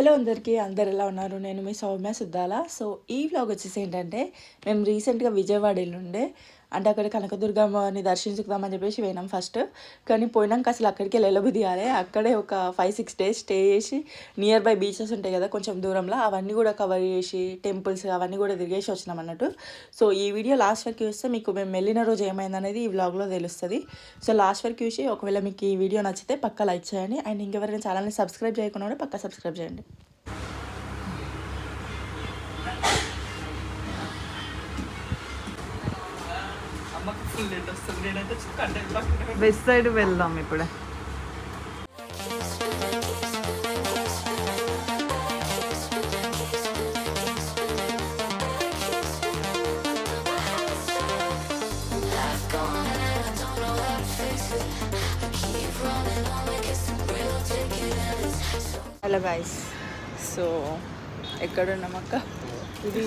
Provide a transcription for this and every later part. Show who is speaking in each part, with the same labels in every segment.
Speaker 1: Hello అందరికీ అందరు ఎలా ఉన్నారు? నేను మీ సౌమ్య సిద్ధాల సో ఈ వ్లాగ్ వచ్చేసి ఏంటంటే మేము రీసెంట్గా విజయవాడ వెళ్ళుండే. అంటే అక్కడ కనకదుర్గమ్మని దర్శించుకుందామని చెప్పేసి పోయినాం ఫస్ట్ కానీ పోయినాక అసలు అక్కడికి వెళ్ళబుద్ధి కాలే. అక్కడే ఒక ఫైవ్ సిక్స్ డేస్ స్టే చేసి నియర్ బై బీచెస్ ఉంటాయి కదా కొంచెం దూరంలో. అవన్నీ కూడా కవర్ చేసి టెంపుల్స్ అవన్నీ కూడా తిరిగేసి వచ్చినాం అన్నట్టు. సో ఈ వీడియో లాస్ట్ వరకు చూస్తే మీకు మేము వెళ్ళిన రోజు ఏమైందనేది ఈ వ్లాగ్లో తెలుస్తుంది. సో లాస్ట్ వరకు చూసి ఒకవేళ మీకు ఈ వీడియో నచ్చితే పక్క లైక్ చేయండి. అండ్ ఇంకెవరైనా ఛానల్ని సబ్స్క్రైబ్ చేయకుండా పక్క సబ్స్క్రైబ్ చేయండి.
Speaker 2: అమ్మకి ఫుల్ లేట్ వస్తుంది. నేనైతే కంటెంట్ పక్కన
Speaker 3: వెస్ట్ సైడ్ వెళ్దాం ఇప్పుడే.
Speaker 1: హలో గైస్ సో ఎక్కడున్నాం అక్క?
Speaker 3: ఇది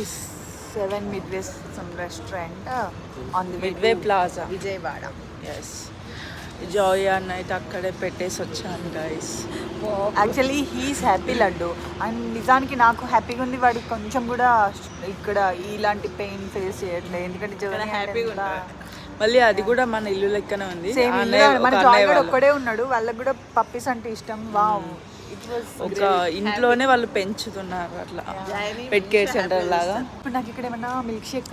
Speaker 3: seven mid ways some restaurant on the
Speaker 1: midway plaza?
Speaker 3: Vijayawada.
Speaker 1: Yes Joy అన్న అయితే అక్కడే పెట్టేసి వచ్చాను guys
Speaker 3: actually he's happy laddu and నిజానికి నాకు హ్యాపీగా ఉంది వాడికి కొంచెం కూడా ఇక్కడ ఇలాంటి పెయిన్ ఫేస్ చేయట్లేదు ఎందుకంటే
Speaker 1: హ్యాపీగా ఉంటాడు మళ్ళీ అది కూడా మన ఇల్లు లెక్కనే ఉంది.
Speaker 3: మన జాయ్ కూడా. ఒక్కడే ఉన్నాడు. వాళ్ళకి కూడా పప్పీస్ అంటే ఇష్టం. వావ్ వాస్
Speaker 1: ఒక ఇంట్లోనే వాళ్ళు పెంచుతున్నారు అట్లా. పెట్ కేర్ సెంటర్ లాగా.
Speaker 3: ఇప్పుడు నాకు ఇక్కడ ఏమన్నా మిల్క్ షేక్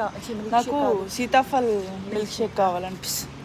Speaker 1: నాకు సీతాఫల్ మిల్క్ షేక్ కావాలనిపిస్తుంది.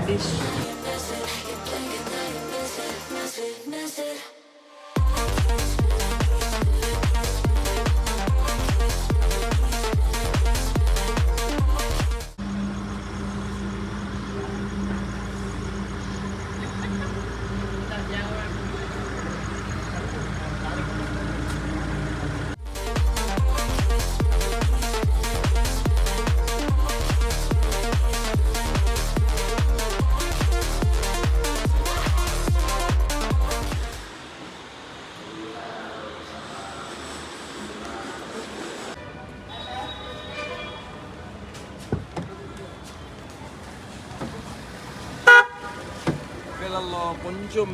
Speaker 3: ఇట్ ఈస్
Speaker 2: కొంచెం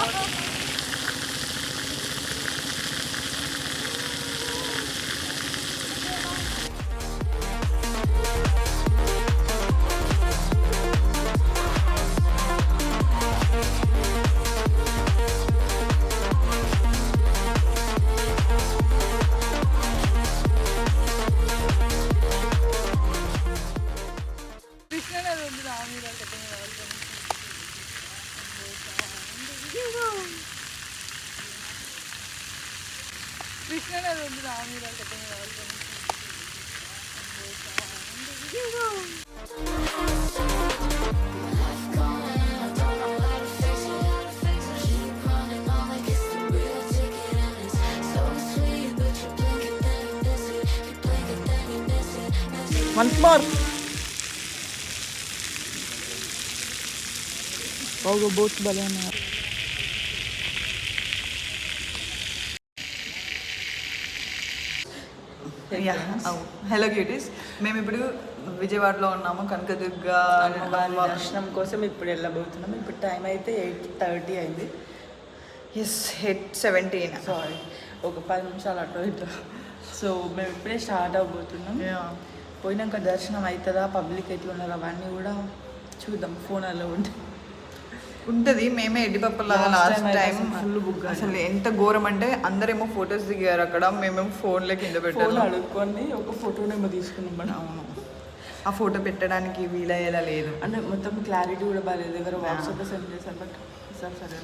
Speaker 3: Thank you.
Speaker 1: వన్స్ మోర్ ఓగో బోట్ భలే ఉన్నారు
Speaker 3: హలో క్యూటీస్ మేము ఇప్పుడు విజయవాడలో ఉన్నాము కనకదుర్గ
Speaker 1: దర్శనం కోసం ఇప్పుడు వెళ్ళబోతున్నాం. ఇప్పుడు టైం అయితే ఎయిట్ థర్టీ అయింది.
Speaker 3: ఎస్ హెడ్ సెవెంటీన్
Speaker 1: సారీ ఒక పది నిమిషాలు అటు ఇటు. సో మేము ఇప్పుడే స్టార్ట్ అవబోతున్నాం పోయినాక దర్శనం అవుతుందా పబ్లిక్ ఎట్లున్నారు అవన్నీ కూడా చూద్దాం. ఫోన్లో ఉంటే.
Speaker 3: ఉంటుంది. మేమే ఎడ్డిపప్పలాగా లాస్ట్ టైం
Speaker 1: book అయింది.
Speaker 3: అసలు ఎంత ఘోరం అంటే అందరేమో ఫొటోస్ దిగారు అక్కడ. మేమేమో ఫోన్లో కింద పెట్టాము
Speaker 1: అడుక్కొని ఒక ఫోటోనేమో తీసుకున్నాం మనం.
Speaker 3: అవును. ఆ ఫోటో పెట్టడానికి వీలయ్యేలా లేదు.
Speaker 1: అంటే మొత్తం క్లారిటీ కూడా బాగాలేదు ఎవరు వాట్సాప్లో సెండ్ చేశారు బట్ సరే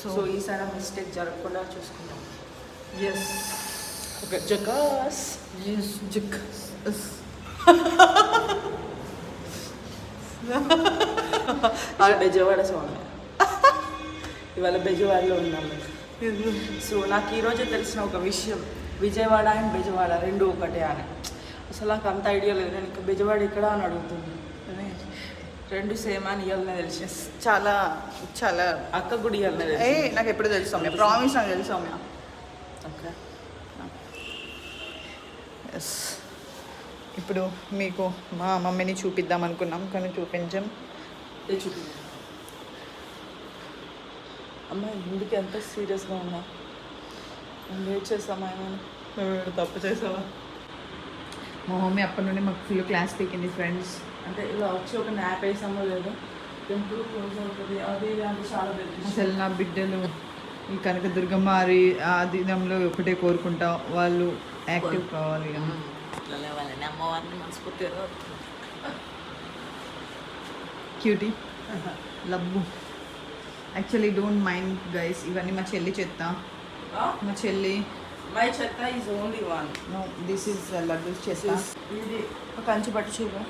Speaker 1: సో ఈసారి మిస్టేక్ జరగకుండా చూసుకుంటాం.
Speaker 3: ఎస్
Speaker 1: ఓకే జకాస్.
Speaker 3: ఎస్ జిక్
Speaker 1: బెజవాడ స్వామి. ఇవాళ బెజవాడలో ఉన్నాం. మేము. సో నాకు ఈరోజే తెలిసిన ఒక విషయం. విజయవాడ అండ్ బెజవాడ రెండు ఒకటే అని. అసలు నాకు అంత ఐడియా లేదు. నేను ఇంకా బెజవాడ ఇక్కడ అని అడుగుతుంది రెండు సేమ్ అని ఇవ్వాలనే తెలిసి.
Speaker 3: చాలా చాలా.
Speaker 1: అక్క గుడి ఇవ్వాలనే
Speaker 3: ఏ నాకు ఎప్పుడు తెలుసు ప్రామిస్ నాకు తెలుసు
Speaker 1: ఓకే.
Speaker 3: ఎస్ ఇప్పుడు మీకు మా మమ్మీని చూపిద్దాం అనుకున్నాం కానీ చూపించాం.
Speaker 1: చూపి అమ్మ ఎందుకు ఎంత సీరియస్గా ఉన్నా? నేను లేట్ చేస్తామా ఏమైనా? మేము తప్పు చేసావా?
Speaker 3: మా మమ్మీ అప్పటి నుండి మాకు ఫుల్ క్లాస్ పీకింది ఫ్రెండ్స్
Speaker 1: అంటే ఇలా వచ్చి ఒక న్యాప్ వేసామో లేదో టెంపుల్ క్లోజ్ అవుతుంది. అది అంటే చాలా.
Speaker 3: అసలు నా బిడ్డలు ఈ కనకదుర్గమ్మ ఆ దినంలో ఒకటే కోరుకుంటా వాళ్ళు యాక్టివ్ కావాలి
Speaker 1: అట్లనే వాళ్ళని అమ్మవారిని మనస్ఫూర్తిగా
Speaker 3: cutie Labbu actually don't mind guys ఇవన్నీ మా చెల్లి చెత్త. మా చెల్లి.
Speaker 1: మై చెత్త is only one
Speaker 3: no this is laddu చెత్త.
Speaker 1: ఇది. కంచి పట్టు చీర.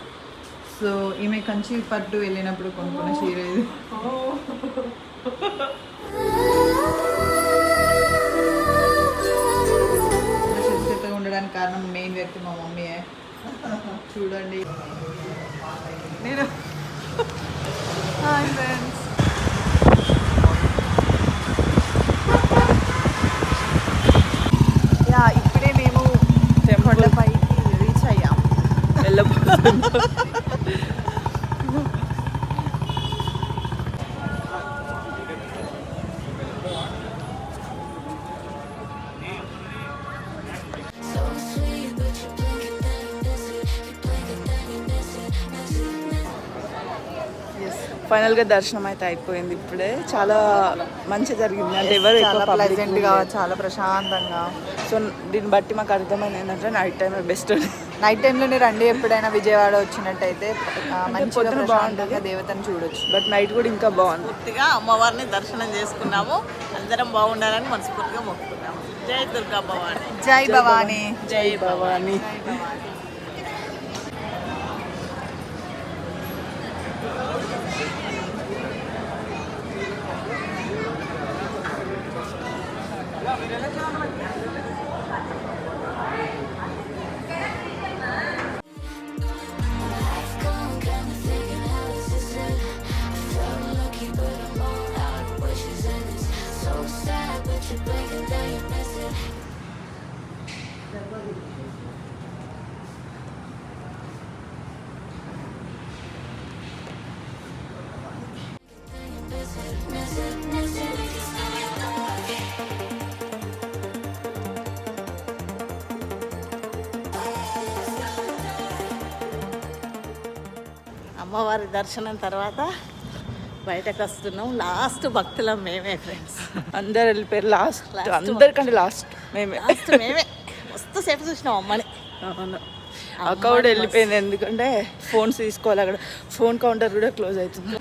Speaker 3: సో ఈమె కంచి పట్టు వెళ్ళినప్పుడు కొనుక్కున్న చీర ఇది. కారణం మెయిన్ వ్యక్తి మా మమ్మీయే చూడండి. నేను. హాయ్ ఫ్రెండ్స్ యా ఇప్పుడే మేము. కొండపైకి రీచ్ అయ్యాం.
Speaker 1: వెళ్ళబోతున్నాం. ఫైనల్గా దర్శనం అయితే అయిపోయింది ఇప్పుడే. చాలా మంచి జరిగింది. అంటే ఎవరు
Speaker 3: చాలా
Speaker 1: public
Speaker 3: ప్లెజెంట్గా
Speaker 1: లేరు.
Speaker 3: చాలా ప్రశాంతంగా.
Speaker 1: సో దీన్ని బట్టి మాకు అర్థమైంది ఏంటంటే నైట్ టైం బెస్ట్
Speaker 3: నైట్ టైంలోనే రండి ఎప్పుడైనా విజయవాడ వచ్చినట్టయితే మంచిగా ప్రశాంతంగా దేవతను చూడొచ్చు.
Speaker 1: బట్ నైట్ కూడా ఇంకా బాగుంది.
Speaker 4: పూర్తిగా అమ్మవారిని దర్శనం చేసుకున్నాము. అందరం బాగుండాలని మనస్ఫూర్తిగా మొక్కుకున్నాము. జై దుర్గా భవాని.
Speaker 3: జై భవానీ.
Speaker 1: జై భవానీ.
Speaker 4: అమ్మవారి దర్శనం తర్వాత బయటకు వస్తున్నాం. లాస్ట్ భక్తులం మేమే ఫ్రెండ్స్
Speaker 1: అందరు వెళ్ళిపోయారు. లాస్ట్ అందరికంటే లాస్ట్ మేమే.
Speaker 4: లాస్ట్ మేమే. మస్తు సేపు చూసినాం అమ్మని.
Speaker 1: అవును. అక్క కూడా వెళ్ళిపోయింది. ఎందుకంటే ఫోన్స్ తీసుకోవాలి అక్కడ. ఫోన్ కౌంటర్ కూడా క్లోజ్ అవుతుంది.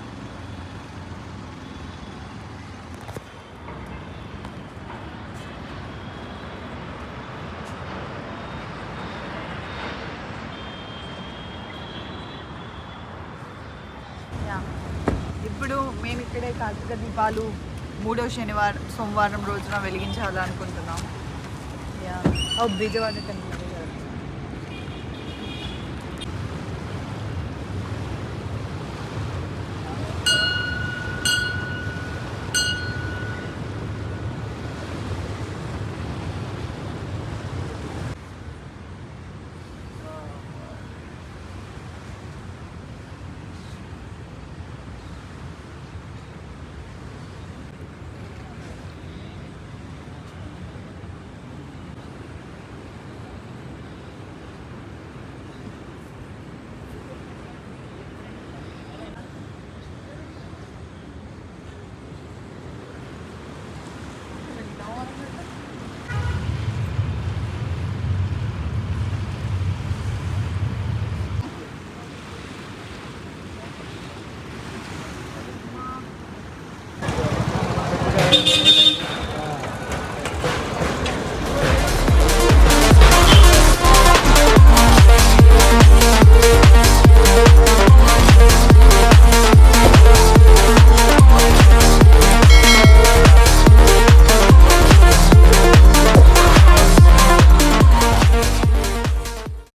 Speaker 3: ఇప్పుడు మేము ఇక్కడే కార్తీక దీపాలు మూడో శనివారం సోమవారం రోజున వెలిగించాలనుకుంటున్నాం. యా. ఓ టెంపుల్